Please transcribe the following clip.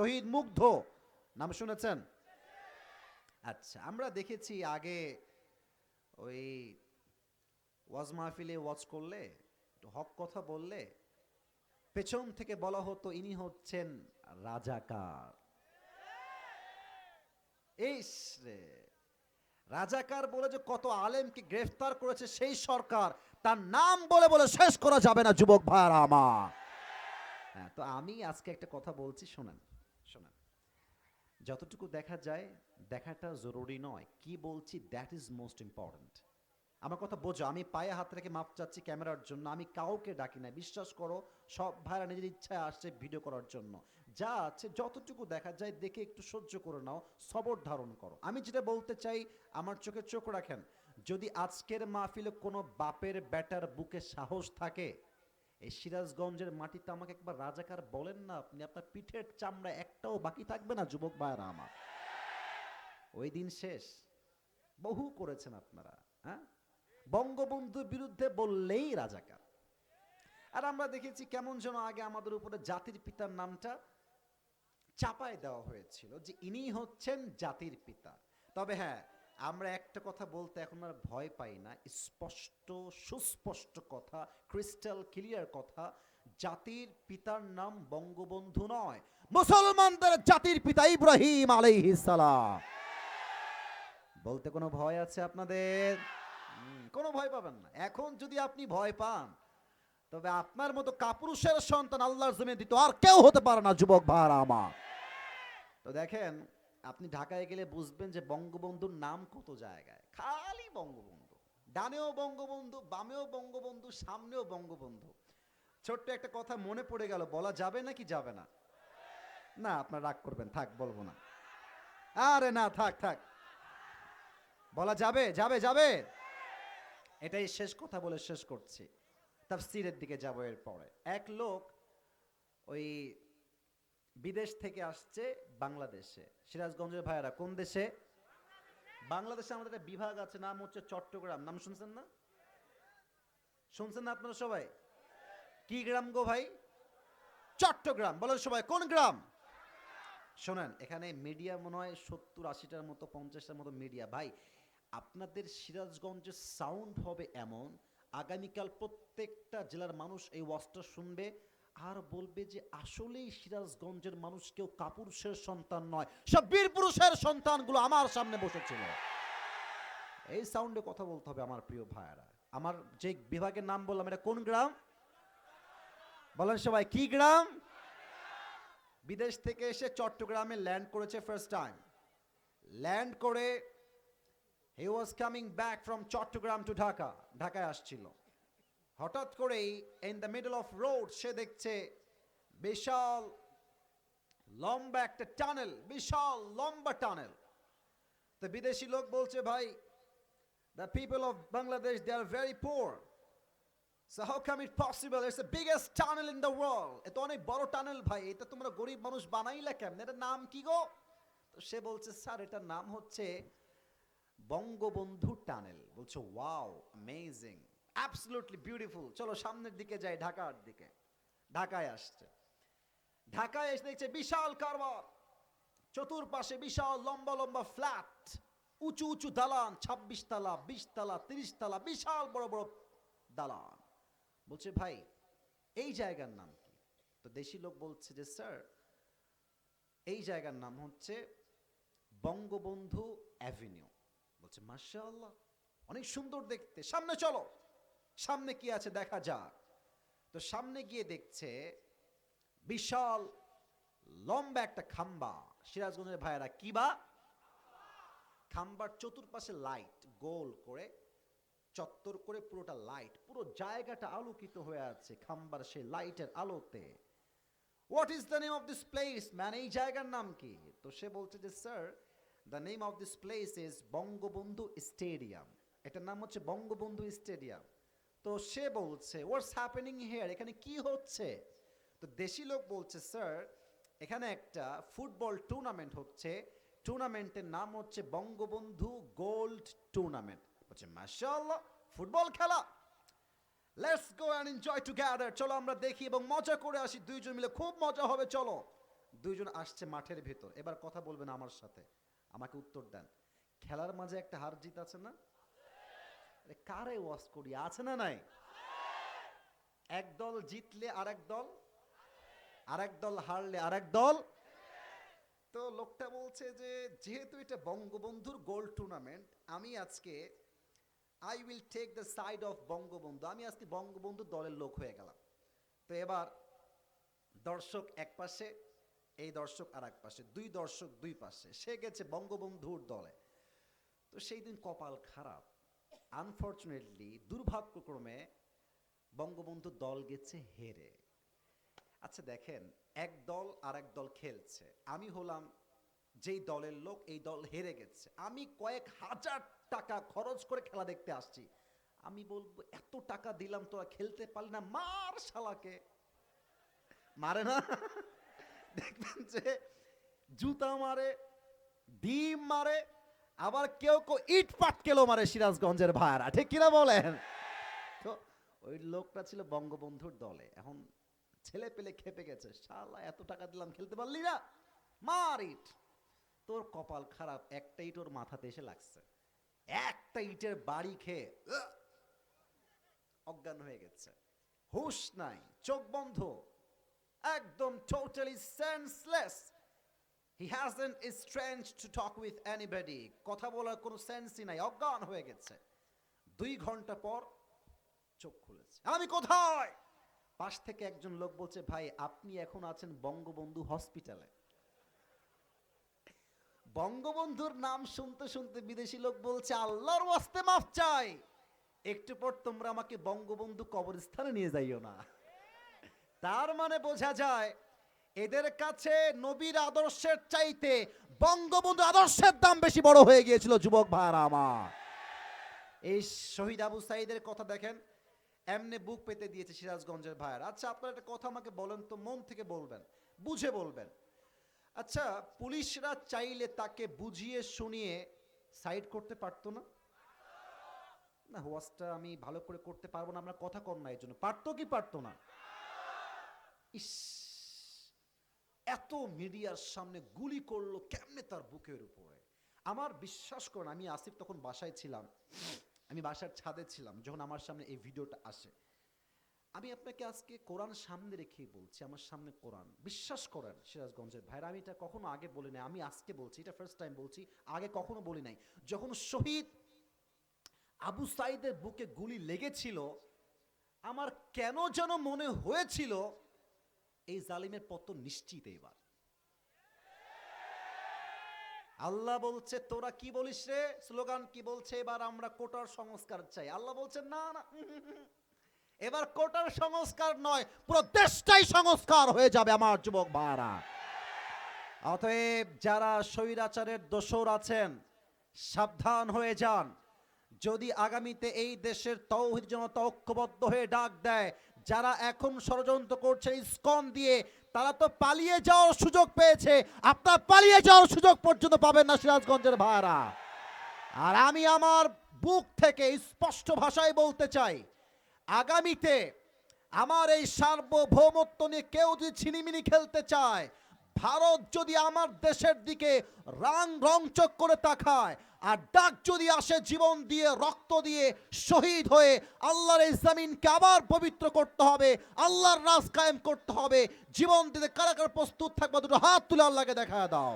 শহীদ মুগ্ধ। নাম শুনেছেন? আচ্ছা আমরা দেখেছি আগে ওই ওয়াজ মাহফিলে ওয়াজ করলে হক কথা বললে, পেছন থেকে বলা হতো ইনি হচ্ছেন রাজাকার। ইস রে, রাজাকার বলে যে কত আলেমকে গ্রেফতার করেছে সেই সরকার, তার নাম বলে বলে শেষ করা যাবে না, যুবক ভাইয়ারা আমার। হ্যাঁ তো আমি আজকে একটা কথা বলছি, শোনেন। যতটুকু দেখা যায়, দেখাটা জরুরি নয়। কি বলছি দ্যাট ইজ মোস্ট ইম্পর্ট্যান্ট আমার কথা বোঝো, আমি পায়ে হাত রেখে মাপ চাচ্ছি ক্যামেরার জন্য, আমি কাউকে ডাকি না। বিশ্বাস করো, সব ভাইরা নিজের ইচ্ছায় আসছে ভিডিও করার জন্য। যা আছে, যতটুকু দেখা যায়, দেখে একটু সহ্য করে নাও, সবর ধারণ করো। আমি যেটা বলতে চাই, আমার চোখে চোখ রাখেন, যদি আজকের মাহফিলে কোনো বাপের ব্যাটার বুকে সাহস থাকে এই সিরাজগঞ্জের মাটিতে আমাকে একবার রাজাকার বলেন না, আপনি আপনার পিঠের চামড়া একটাও বাকি থাকবে না, যুবক ভাইয়েরা আমার। ওই দিন শেষ। বহু করেছেন আপনারা হ্যাঁ? বঙ্গবন্ধুর বিরুদ্ধে বললেই রাজাকার। আর আমরা দেখেছি কেমন যেন আগে আমাদের উপরে জাতির পিতার নামটা চাপায় দেওয়া হয়েছিল যে ইনি হচ্ছেন জাতির পিতা। তবে হ্যাঁ আমরা একটা কথা বলতে এখন আর ভয় পাই না। স্পষ্ট, সুস্পষ্ট কথা ক্রিস্টাল ক্লিয়ার কথা, জাতির পিতার নাম বঙ্গবন্ধু নয়। মুসলমানদের জাতির পিতা ইব্রাহিম আলাইহিস সালাম। বলতে কোনো ভয় আছে আপনাদের? কোনো ভয় পাবেন না। এখন যদি আপনি ভয় পান, তবে আপনার মতো কাপুরুষের সন্তান আল্লাহর জমি দিত আর কেউ হতে পারে না, যুবক ভাড়া আমার। তো দেখেন আপনি ঢাকায় গেলে বুঝবেন যে বঙ্গবন্ধুর নাম কত জায়গায়। খালি বঙ্গবন্ধু। ডানেও বঙ্গবন্ধু, বামেও বঙ্গবন্ধু, সামনেও বঙ্গবন্ধু। ছোট্ট একটা কথা মনে পড়ে গেল, বলা যাবে নাকি যাবে না? না, আপনার রাগ করবেন, থাক, বলব না। আরে না, থাক থাক। বলা যাবে যাবে যাবে। এটাই শেষ কথা বলে শেষ করছি। তার তাফসিরের দিকে যাব এরপরে। এক লোক ওই বিদেশ থেকে আসছে বাংলাদেশে। সিরাজগঞ্জের ভাইয়েরা, কোন দেশে? বাংলাদেশে আমাদের একটা বিভাগ আছে, নাম হচ্ছে চট্টগ্রাম। নাম শুনছেন না? শুনছেন না আপনারা সবাই? কি গ্রাম গো ভাই? চট্টগ্রাম। বলেন সবাই, কোন গ্রাম? শোনেন, এখানে মিডিয়া মনে হয় সত্তর আশিটার মতো, পঞ্চাশটার মতো মিডিয়া। ভাই, আপনাদের সিরাজগঞ্জের সাউন্ড হবে এমন, আগামীকাল প্রত্যেকটা জেলার মানুষ এই ওয়াজটা শুনবে। আর বলবে যে আসলেই সিরাজগঞ্জের মানুষ কেউ কাপুরুষের সন্তান নয়, সব বীর পুরুষের সন্তানগুলো আমার সামনে বসেছিল। এই সাউন্ডে কথা বলতে হবে আমার প্রিয় ভাইয়ারা। আমার যে বিভাগের নাম বললাম, এটা কোন গ্রাম? বলেন সবাই, কি গ্রাম? বিদেশ থেকে এসে চট্টগ্রামে ল্যান্ড করেছে ফার্স্ট টাইম ল্যান্ড করে he was coming back from Chittagong to Dhaka ঢাকায় আসছিল। হঠাৎ করেই in the middle of road সে দেখছে বিশাল লম্বা একটা টানেল বিশাল লম্বা টানেল তো বিদেশি লোক বলছে, ভাই the people of Bangladesh they are very poor So how come it possible? It's the biggest tunnel in the world. এটা অনেক বড় টানেল ভাই। এটা তোমরা গরিব মানুষ বানাইলা কেমন? এটার নাম কি গো? তো সে বলছে, স্যার, এটার নাম হচ্ছে বঙ্গবন্ধু টানেল বলছে ওয়াও অ্যামেজিং অ্যাবসলুটলি বিউটিফুল চলো সামনের দিকে যাই, ঢাকার দিকে। ঢাকায় আসছে। ঢাকায় এসে দেখছে বিশাল কারবার। চতুর্পাশে বিশাল লম্বা লম্বা ফ্ল্যাট উঁচু উঁচু দালান, ছাব্বিশ তালা, বিশ তালা, তিরিশ তালা, বিশাল বড় বড় দালান। বলছে, ভাই, এই জায়গার নাম কি? তো দেশি লোক বলছে যে, স্যার, এই জায়গার নাম হচ্ছে বঙ্গবন্ধু অ্যাভিনিউ। বলছে, মাশাআল্লাহ, অনেক সুন্দর দেখতে। সামনে চলো। সামনে কি আছে দেখা যাক। তো সামনে গিয়ে দেখছে বিশাল লম্বা একটা খাম্বা। সিরাজগঞ্জের ভাইয়েরা কি বা? খাম্বার চতুর্পাশে লাইট গোল করে, চত্বর করে পুরোটা লাইট পুরো জায়গাটা আলোকিত হয়ে আছে খাম্বার সেই লাইটের আলোতে। What is the name of this place man এই জায়গার নাম কি? তো সে বলছে যে sir the name of this place is Bangabandhu stadium এটার নাম হচ্ছে বঙ্গবন্ধু স্টেডিয়াম তো সে বলছে হোয়াটস হ্যাপেনিং হেয়ার এখানে কি হচ্ছে? তো দেশি লোক বলছে স্যার এখানে একটা ফুটবল টুর্নামেন্ট হচ্ছে। টুর্নামেন্টের নাম হচ্ছে বঙ্গবন্ধু গোল্ড টুর্নামেন্ট বলছে, মাশাআল্লাহ, ফুটবল খেলা। Let's go and enjoy together চলো আমরা দেখি এবং মজা করে আসি। দুইজন মিলে খুব মজা হবে, চলো। দুইজন আসছে মাঠের ভেতর। এবার কথা বলবেন আমার সাথে। আমাকে উত্তর দেন। খেলার মাঝে একটা হার জিত আছে না? কারে ওয়াশ করি, আছে না নাই? এক দল জিতলে আরেক দল আরেক দল হারলে আরেক দল। তো লোকটা বলছে যে, যেহেতু এটা বঙ্গবন্ধুর গোল টুর্নামেন্ট আমি আজকে I will take the side of Bangabandhu. আমি আজকে বঙ্গবন্ধু দলের লোক হয়ে গেলাম। তো এবার দর্শক এক পাশে, এই দর্শক আর এক পাশে, দুই দর্শক দুই পাশে। সে গেছে বঙ্গবন্ধুর দলে। তো সেই দিন কপাল খারাপ। আনফর্চুনেটলি দুর্ভাগ্যক্রমে বঙ্গবন্ধু দল গেছে হেরে। আচ্ছা দেখেন, এক দল আর এক দল খেলছে। আমি হলাম যেই দলের লোক, এই দল হেরে গেছে। আমি কয়েক হাজার টাকা খরচ করে খেলা দেখতে আসছি। আমি বলব, এত টাকা দিলাম, তোরা খেলতে পারলি না, মার শালাকে। মারে না? দেখবেন যে জুতা মারে, ডিম মারে আবার কেউ কেউ ইট পাটকেলও মারে সিরাজগঞ্জের ভাইরা ঠিক কিনা বলেন? তো ওই লোকটা ছিল বঙ্গবন্ধুর দলে, এখন ছেলে পেলে খেপে গেছে। শালা, এত টাকা দিলাম, খেলতে পারলি না? মার ইট। তোর কপাল খারাপ, একটা ইট ওর মাথাতে এসে লাগছে। একটা ইটের বাড়ি খেয়ে অজ্ঞান হয়ে গেছে। হুশ নাই, চোখ বন্ধ। একদম totally senseless he hasn't strength to talk with anybody কথা বলার কোনো সেন্সই নাই, অজ্ঞান হয়ে গেছে। দুই ঘণ্টা পর চোখ খুলেছে। আমি কোথায়? পাশ থেকে একজন লোক বলছে, ভাই, আপনি এখন আছেন বঙ্গবন্ধু হসপিটালে বঙ্গবন্ধুর নাম শুনতে শুনতে বিদেশি লোক বলছে, আল্লাহর ওয়াস্তে মাফ চাই। একটু পর তোমরা আমাকে বঙ্গবন্ধু কবরস্থানে নিয়ে যাইও না। তার মানে বোঝা যায় এদের কাছে নবীর আদর্শের চাইতে বঙ্গবন্ধু আদর্শের দাম বেশি বড় হয়ে গিয়েছিল, যুবক ভাইরা আমার। এই শহীদ আবু সাইদের কথা দেখেন, এমনি বুক পেতে দিয়েছে সিরাজগঞ্জের ভাইয়ের। আচ্ছা আপনার একটা কথা আমাকে বলেন তো, মন থেকে বলবেন, বুঝে বলবেন। আচ্ছা পুলিশরা চাইলে তাকে বুঝিয়ে শুনিয়ে সাইড করতে পারতো না? না, ওয়াজটা আমি ভালো করে করতে পারব না, আমরা কথা কম না এই জন্য। পারতো কি পারতো না? ইস এত মিডিয়ার সামনে গুলি করল কেমনে তার বুকের উপরে? আমার বিশ্বাস করুন, আমি আসিফ তখন বাসায় ছিলাম। আমি বাসার ছাদে ছিলাম, যখন আমার সামনে এই ভিডিওটা আসে। আমি আপনাকে আজকে কোরআন সামনে রেখেই বলছি, আমার সামনে কোরআন। বিশ্বাস করেন, সিরাজগঞ্জের ভাইরা, আমি এটা কখনো আগে বলি নাই, আমি আজকে বলছি, এটা ফার্স্ট টাইম বলছি, আগে কখনো বলি নাই। যখন শহীদ আবু সাইদের বুকে গুলি লেগেছিল, আমার কেন যেন মনে হয়েছিল এই জালিমের পতন নিশ্চিত এবার। আল্লাহ বলছে, তোরা কি বলিস রে? স্লোগান কি বলছে? এবার আমরা কোটার সংস্কার চাই। আল্লাহ বলছে না না। এবার কোটার সংস্কার নয়, পুরো দেশটাই সংস্কার হয়ে যাবে আমার যুবক ভাইরা। অতএব যারা স্বৈরাচারের দোসর আছেন, সাবধান হয়ে যান। যদি আগামীতে এই দেশের তৌহিদ জনতা ঐক্যবদ্ধ হয়ে ডাক দেয় যারা এখন ষড়যন্ত্র করছে স্কন দিয়ে তারা তো পালিয়ে যাওয়ার সুযোগ পেয়েছে। আপনার পালিয়ে যাওয়ার সুযোগ পর্যন্ত পাবেন না সিরাজগঞ্জের ভাইরা আর আমি আমার বুক থেকে স্পষ্ট ভাষায় বলতে চাই, আগামীতে আমার এই সার্বভৌমত্ব নিয়ে কেউ যদি ছিনিমিনি খেলতে চায় ভারত যদি আমার দেশের দিকে রাং রংচক করে তাকায়, আর ডাক যদি আসে জীবন দিয়ে, রক্ত দিয়ে, শহীদ হয়ে, আল্লাহর এই জামিনকে আবার পবিত্র করতে হবে, আল্লাহর রাজ কায়েম করতে হবে, জীবন দিতে কারা কারা প্রস্তুত থাকবে, দুটো হাত তুলে আল্লাহকে দেখা দাও।